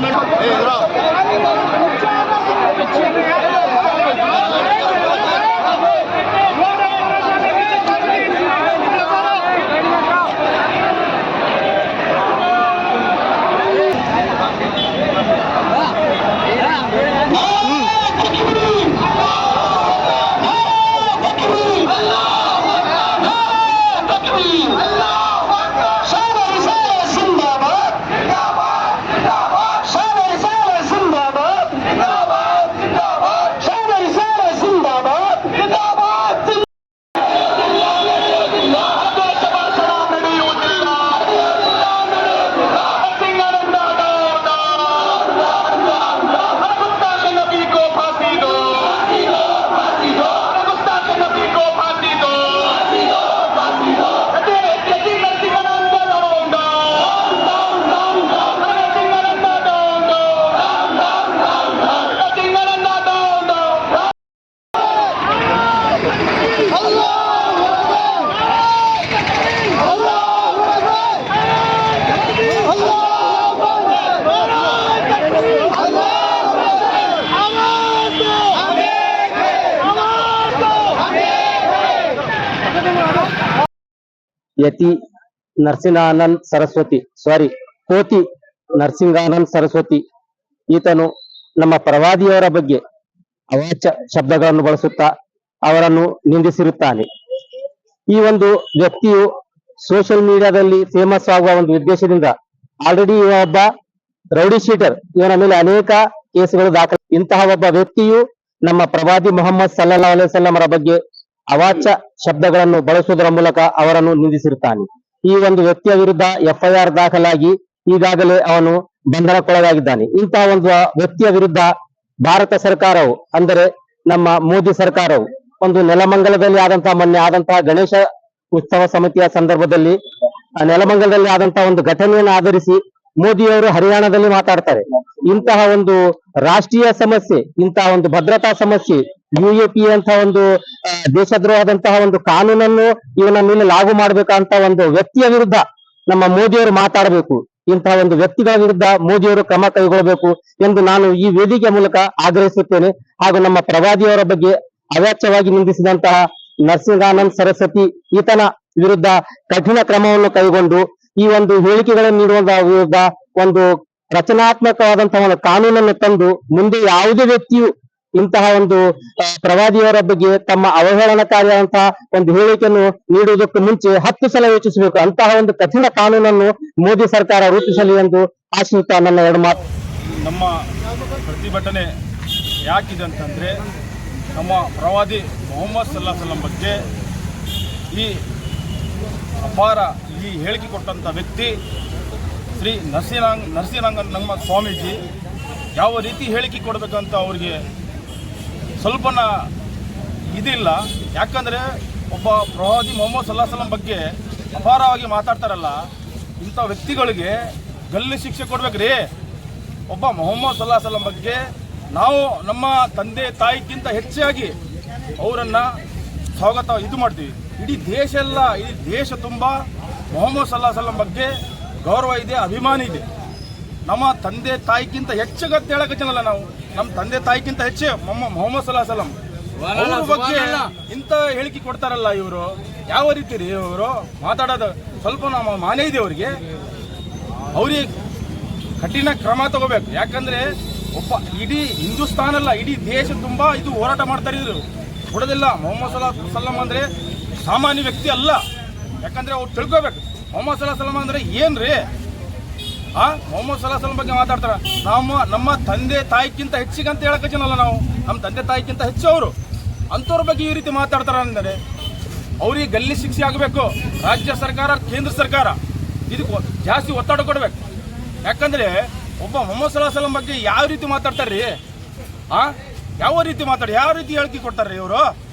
Hey, drop. ಯತಿ ನರಸಿಂಹಾನಂದ್ ಸರಸ್ವತಿ ಸಾರಿ ಕೋತಿ ನರಸಿಂಹಾನಂದ್ ಸರಸ್ವತಿ. ಈತನು ನಮ್ಮ ಪ್ರವಾದಿಯವರ ಬಗ್ಗೆ ಅವಾಚ್ಯ ಶಬ್ದಗಳನ್ನು ಬಳಸುತ್ತಾ ಅವರನ್ನು ನಿಂದಿಸಿರುತ್ತಾನೆ. ಈ ಒಂದು ವ್ಯಕ್ತಿಯು ಸೋಷಿಯಲ್ ಮೀಡಿಯಾದಲ್ಲಿ ಫೇಮಸ್ ಆಗುವ ಒಂದು ಉದ್ದೇಶದಿಂದ ಆಲ್ರೆಡಿ ಇವ ಒಬ್ಬ ರೌಡಿ ಶೀಟರ್ ಇವನ ಮೇಲೆ ಅನೇಕ ಕೇಸುಗಳು ದಾಖಲೆ, ಇಂತಹ ಒಬ್ಬ ವ್ಯಕ್ತಿಯು ನಮ್ಮ ಪ್ರವಾದಿ ಮೊಹಮ್ಮದ್ ಸಲ್ಲಾ ಅಲೈಸಲ್ಲಮರ ಬಗ್ಗೆ ಅವಾಚ್ಯ ಶಬ್ದಗಳನ್ನು ಬಳಸುವುದರ ಮೂಲಕ ಅವರನ್ನು ನಿಂದಿಸಿರುತ್ತಾನೆ. ಈ ಒಂದು ವ್ಯಕ್ತಿಯ ವಿರುದ್ಧ ಎಫ್ಐಆರ್ ದಾಖಲಾಗಿ ಈಗಾಗಲೇ ಅವನು ಬಂಧನಕ್ಕೊಳಗಾಗಿದ್ದಾನೆ. ಇಂತಹ ಒಂದು ವ್ಯಕ್ತಿಯ ವಿರುದ್ಧ ಭಾರತ ಸರ್ಕಾರವು, ಅಂದರೆ ನಮ್ಮ ಮೋದಿ ಸರ್ಕಾರವು, ಒಂದು ನೆಲಮಂಗಲದಲ್ಲಿ ಆದಂತಹ, ಮೊನ್ನೆ ಆದಂತಹ ಗಣೇಶ ಉತ್ಸವ ಸಮಿತಿಯ ಸಂದರ್ಭದಲ್ಲಿ ನೆಲಮಂಗಲದಲ್ಲಿ ಆದಂತಹ ಒಂದು ಘಟನೆಯನ್ನು ಆಧರಿಸಿ ಮೋದಿಯವರು ಹರಿಯಾಣದಲ್ಲಿ ಮಾತಾಡ್ತಾರೆ. ಇಂತಹ ಒಂದು ರಾಷ್ಟ್ರೀಯ ಸಮಸ್ಯೆ, ಇಂತಹ ಒಂದು ಭದ್ರತಾ ಸಮಸ್ಯೆ, ಯುಎಪಿ ಅಂತ ಒಂದು ದೇಶದ್ರೋಹದಂತಹ ಒಂದು ಕಾನೂನನ್ನು ಇವನ ಮೇಲೆ ಲಾಗು ಮಾಡಬೇಕಂತ ಒಂದು ವ್ಯಕ್ತಿಯ ವಿರುದ್ಧ ನಮ್ಮ ಮೋದಿಯವರು ಮಾತಾಡಬೇಕು. ಇಂತಹ ಒಂದು ವ್ಯಕ್ತಿಗಳ ವಿರುದ್ಧ ಮೋದಿಯವರು ಕ್ರಮ ಕೈಗೊಳ್ಳಬೇಕು ಎಂದು ನಾನು ಈ ವೇದಿಕೆ ಮೂಲಕ ಆಗ್ರಹಿಸುತ್ತೇನೆ. ಹಾಗೂ ನಮ್ಮ ಪ್ರವಾದಿಯವರ ಬಗ್ಗೆ ಅವ್ಯಾಚ್ಯವಾಗಿ ನಿಂದಿಸಿದಂತಹ ನರಸಿಂಹಾನಂದ್ ಸರಸ್ವತಿ ಈತನ ವಿರುದ್ಧ ಕಠಿಣ ಕ್ರಮವನ್ನು ಕೈಗೊಂಡು ಈ ಒಂದು ಹೇಳಿಕೆಗಳನ್ನು ನೀಡುವ ವಿರುದ್ಧ ಒಂದು ರಚನಾತ್ಮಕವಾದಂತಹ ಒಂದು ಕಾನೂನನ್ನು ತಂದು ಮುಂದೆ ಯಾವುದೇ ವ್ಯಕ್ತಿಯು ಇಂತಹ ಒಂದು ಪ್ರವಾದಿಯವರ ಬಗ್ಗೆ ತಮ್ಮ ಅವಹೇಳನಕಾರಿಯಾದಂತಹ ಒಂದು ಹೇಳಿಕೆಯನ್ನು ನೀಡುವುದಕ್ಕೂ ಮುಂಚೆ ಹತ್ತು ಸಲ ಯೋಚಿಸಬೇಕು. ಅಂತಹ ಒಂದು ಕಠಿಣ ಕಾನೂನನ್ನು ಮೋದಿ ಸರ್ಕಾರ ರೂಪಿಸಲಿ ಎಂದು ಆಶಿಸುತ್ತಾ ನನ್ನ ಎರಡು ಮಾತು. ನಮ್ಮ ಪ್ರತಿಭಟನೆ ಯಾಕಿದೆ ಅಂತಂದ್ರೆ, ನಮ್ಮ ಪ್ರವಾದಿ ಮೊಹಮ್ಮದ್ ಸಲ್ಲಾ ಸಲಂ ಬಗ್ಗೆ ಈ ಅಪಾರ ಈ ಹೇಳಿಕೆ ಕೊಟ್ಟಂಥ ವ್ಯಕ್ತಿ ಶ್ರೀ ನರಸಿಂಗ ನರಸಿಂಹಾಂಗ ನಮ್ಮ ಸ್ವಾಮೀಜಿ ಯಾವ ರೀತಿ ಹೇಳಿಕೆ ಕೊಡಬೇಕಂತ ಅವರಿಗೆ ಸ್ವಲ್ಪನ ಇದಿಲ್ಲ. ಯಾಕಂದರೆ ಒಬ್ಬ ಪ್ರವಾದಿ ಮೊಹಮ್ಮದ್ ಸಲ್ಲಾ ಬಗ್ಗೆ ಅಪಾರವಾಗಿ ಮಾತಾಡ್ತಾರಲ್ಲ, ಇಂಥ ವ್ಯಕ್ತಿಗಳಿಗೆ ಗಲ್ಲಿ ಶಿಕ್ಷೆ ಕೊಡ್ಬೇಕ್ರಿ. ಒಬ್ಬ ಮೊಹಮ್ಮದ್ ಸಲ್ಲಂ ಬಗ್ಗೆ ನಾವು ನಮ್ಮ ತಂದೆ ತಾಯಿಗಿಂತ ಹೆಚ್ಚಾಗಿ ಅವರನ್ನು ಸ್ವಾಗತ ಇದು ಮಾಡ್ತೀವಿ. ಇಡೀ ದೇಶ ಎಲ್ಲ ಇಡೀ ದೇಶ ತುಂಬ ಮೊಹಮ್ಮದ್ ಸಲ್ಲಾ ಸಲ್ಲಂ ಬಗ್ಗೆ ಗೌರವ ಇದೆ ಅಭಿಮಾನ ಇದೆ. ನಮ್ಮ ತಂದೆ ತಾಯಿಗಿಂತ ಹೆಚ್ಚಗತ್ತೆ ಜನಲ್ಲ ನಾವು. ನಮ್ಮ ತಂದೆ ತಾಯಿಗಿಂತ ಹೆಚ್ಚೆ ಮೊಮ್ಮ ಮೊಹಮ್ಮದ್ ಸಲ್ಲಾ ಸಲಂ ಅವ್ರ ಬಗ್ಗೆ ಇಂಥ ಹೇಳಿಕೆ ಕೊಡ್ತಾರಲ್ಲ ಇವರು. ಯಾವ ರೀತಿ ರೀ ಇವರು? ಮಾತಾಡೋದು ಸ್ವಲ್ಪ ನಮ್ಮ ಮಾನೇ ಇದೆ ಅವರಿಗೆ. ಅವ್ರಿಗೆ ಕಠಿಣ ಕ್ರಮ ತಗೋಬೇಕು. ಯಾಕಂದ್ರೆ ಒಬ್ಬ ಇಡೀ ಹಿಂದೂಸ್ತಾನಲ್ಲ ಅಲ್ಲ ಇಡೀ ದೇಶ ತುಂಬಾ ಇದು ಹೋರಾಟ ಮಾಡ್ತಾರೆ ಇದ್ರು ಕೊಡೋದಿಲ್ಲ ಮೊಹಮ್ಮದ್ ಸಲ್ಲಾ ಸಲ್ಲಂ ಅಂದ್ರೆ ಸಾಮಾನ್ಯ ವ್ಯಕ್ತಿ ಅಲ್ಲ. ಯಾಕಂದ್ರೆ ಅವ್ರು ತಿಳ್ಕೊಬೇಕು. ಮೊಹಮ್ಮದ್ ಸಲಾ ಅಂದರೆ ಅಂದ್ರೆ ಏನ್ರಿ? ಆ, ಮೊಹಮ್ಮದ್ ಸಲಾ ಬಗ್ಗೆ ಮಾತಾಡ್ತಾರ. ನಮ್ಮ ನಮ್ಮ ತಂದೆ ತಾಯಿಗಿಂತ ಹೆಚ್ಚಿಗೆ ಅಂತ ಹೇಳಕತ್ತೀನಲ್ಲ ನಾವು. ನಮ್ಮ ತಂದೆ ತಾಯಿಗಿಂತ ಹೆಚ್ಚು ಅವರು. ಅಂಥವ್ರ ಬಗ್ಗೆ ಈ ರೀತಿ ಮಾತಾಡ್ತಾರ ಅಂದರೆ ಅವ್ರಿಗೆ ಗಲ್ಲಿ ಶಿಕ್ಷೆ ಆಗಬೇಕು. ರಾಜ್ಯ ಸರ್ಕಾರ, ಕೇಂದ್ರ ಸರ್ಕಾರ. ಇದಕ್ಕೆ ಜಾಸ್ತಿ ಒತ್ತಡ ಕೊಡ್ಬೇಕು. ಯಾಕಂದ್ರೆ ಒಬ್ಬ ಮೊಹಮ್ಮದ್ ಸಲಾ ಬಗ್ಗೆ ಯಾವ ರೀತಿ ಮಾತಾಡ್ತಾರ್ರಿ? ಆ, ಯಾವ ರೀತಿ ಮಾತಾಡಿ ಯಾವ ರೀತಿ ಹೇಳಿಕೆ ಕೊಡ್ತಾರ್ರಿ ಇವರು?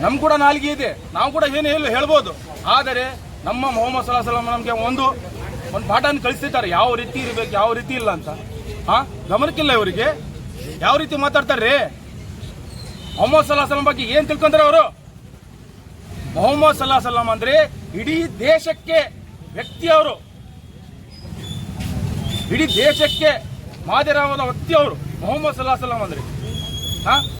ನಮ್ ಕೂಡ ನಾಲ್ಗೆ ಇದೆ. ನಾವು ಕೂಡ ಏನು ಹೇಳಿ ಹೇಳ್ಬೋದು. ಆದರೆ ನಮ್ಮ ಮೊಹಮ್ಮದ್ ಸಲಾ ನಮಗೆ ಒಂದು ಒಂದು ಪಾಠನ ಕಳಿಸ್ತಿದ್ದಾರೆ. ಯಾವ ರೀತಿ ಇರಬೇಕು, ಯಾವ ರೀತಿ ಇಲ್ಲ ಅಂತ. ಹಾ? ಗಮನಕ್ಕಿಲ್ಲ ಇವರಿಗೆ. ಯಾವ ರೀತಿ ಮಾತಾಡ್ತಾರ್ರಿ ಮೊಹಮ್ಮದ್ ಸಲಾ ಬಗ್ಗೆ ಏನ್ ತಿಳ್ಕೊಂತಾರೆ ಅವರು? ಮೊಹಮ್ಮದ್ ಸಲಾ ಸಲಂ ಅಂದ್ರೆ ಇಡೀ ದೇಶಕ್ಕೆ ವ್ಯಕ್ತಿ ಅವರು. ಇಡೀ ದೇಶಕ್ಕೆ ಮಾದರಿಯಾದ ವ್ಯಕ್ತಿ ಅವರು. ಮೊಹಮ್ಮದ್ ಸಲಾ ಸಲಂ ಅಂದ್ರೆ. ಹಾ?